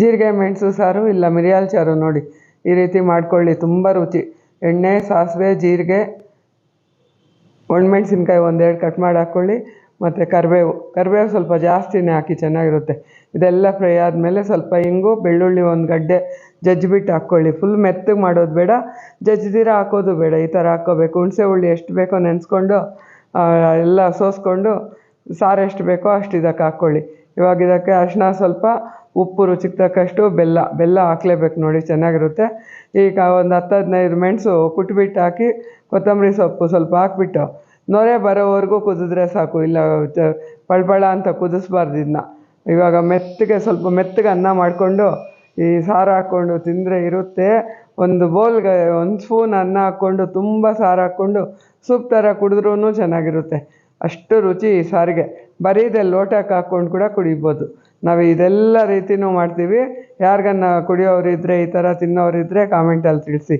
ಜೀರಿಗೆ ಮೆಣಸು ಸಾರು ಇಲ್ಲ ಮಿರಿಯಾಲ ಸಾರು ನೋಡಿ. ಈ ರೀತಿ ಮಾಡ್ಕೊಳ್ಳಿ, ತುಂಬ ರುಚಿ. ಎಣ್ಣೆ, ಸಾಸಿವೆ, ಜೀರಿಗೆ, ಒಣಮೆಣ್ಸಿನ್ಕಾಯಿ ಒಂದೆರಡು ಕಟ್ ಮಾಡಿ ಹಾಕ್ಕೊಳ್ಳಿ ಮತ್ತು ಕರಿಬೇವು. ಕರಿಬೇವು ಸ್ವಲ್ಪ ಜಾಸ್ತಿನೇ ಹಾಕಿ ಚೆನ್ನಾಗಿರುತ್ತೆ. ಇದೆಲ್ಲ ಫ್ರೈ ಆದಮೇಲೆ ಸ್ವಲ್ಪ ಇಂಗು, ಬೆಳ್ಳುಳ್ಳಿ ಒಂದು ಗಡ್ಡೆ ಜಜ್ಜಿಬಿಟ್ಟು ಹಾಕ್ಕೊಳ್ಳಿ ಫುಲ್ ಮೆತ್ತಗೆ ಮಾಡೋದು ಬೇಡ, ಜಜ್ಜಿದಿರ ಹಾಕೋದು ಬೇಡ. ಈ ಥರ ಹಾಕೋಬೇಕು ಹುಣಸೆ ಹುಳಿ ಎಷ್ಟು ಬೇಕೋ ನೆನೆಸ್ಕೊಂಡು ಎಲ್ಲ ಸೋಸ್ಕೊಂಡು, ಸಾರು ಎಷ್ಟು ಬೇಕೋ ಅಷ್ಟು ಇದಕ್ಕೆ ಹಾಕ್ಕೊಳ್ಳಿ ಇವಾಗ ಇದಕ್ಕೆ ಅರಿಶಿನ ಸ್ವಲ್ಪ ಉಪ್ಪು ರುಚಿಗೆ ತಕ್ಕಷ್ಟು ಬೆಲ್ಲ ಬೆಲ್ಲ ಹಾಕ್ಲೇಬೇಕು ನೋಡಿ, ಚೆನ್ನಾಗಿರುತ್ತೆ. ಈಗ ಒಂದು ಹತ್ತು, ಹದಿನೈದು ಮೆಣಸು ಕುಟ್ಬಿಟ್ಟು ಹಾಕಿ ಕೊತ್ತಂಬರಿ ಸೊಪ್ಪು ಸ್ವಲ್ಪ ಹಾಕ್ಬಿಟ್ಟು, ನೊರೆ ಬರೋವರೆಗೂ ಕುದಿದ್ರೆ ಸಾಕು, ಇಲ್ಲ ಪಳ್ಪಳ ಅಂತ ಕುದಿಸ್ಬಾರ್ದು ಇದನ್ನ ಇವಾಗ ಮೆತ್ತಗೆ, ಸ್ವಲ್ಪ ಮೆತ್ತಗೆ ಅನ್ನ ಮಾಡಿಕೊಂಡು ಈ ಸಾರು ಹಾಕ್ಕೊಂಡು ತಿಂದರೆ ಇರುತ್ತೆ. ಒಂದು ಬೌಲ್ಗೆ ಒಂದು ಸ್ಪೂನ್ ಅನ್ನ ಹಾಕ್ಕೊಂಡು, ತುಂಬ ಸಾರು ಹಾಕ್ಕೊಂಡು, ಸೂಪ್ ಥರ ಕುಡಿದ್ರೂ ಚೆನ್ನಾಗಿರುತ್ತೆ. ಅಷ್ಟು ರುಚಿ ಈ ಸಾರಿಗೆ. ಬರೀದೆ ಲೋಟಕ್ಕೆ ಹಾಕ್ಕೊಂಡು ಕೂಡ ಕುಡಿಬೋದು. ನಾವು ಇದೆಲ್ಲ ರೀತಿನೂ ಮಾಡ್ತೀವಿ. ಯಾರಿಗನ್ನ ಕುಡಿಯೋರಿದ್ದರೆ ಈ ಥರ ತಿನ್ನೋರಿದ್ದರೆ ಕಾಮೆಂಟಲ್ಲಿ ತಿಳಿಸಿ.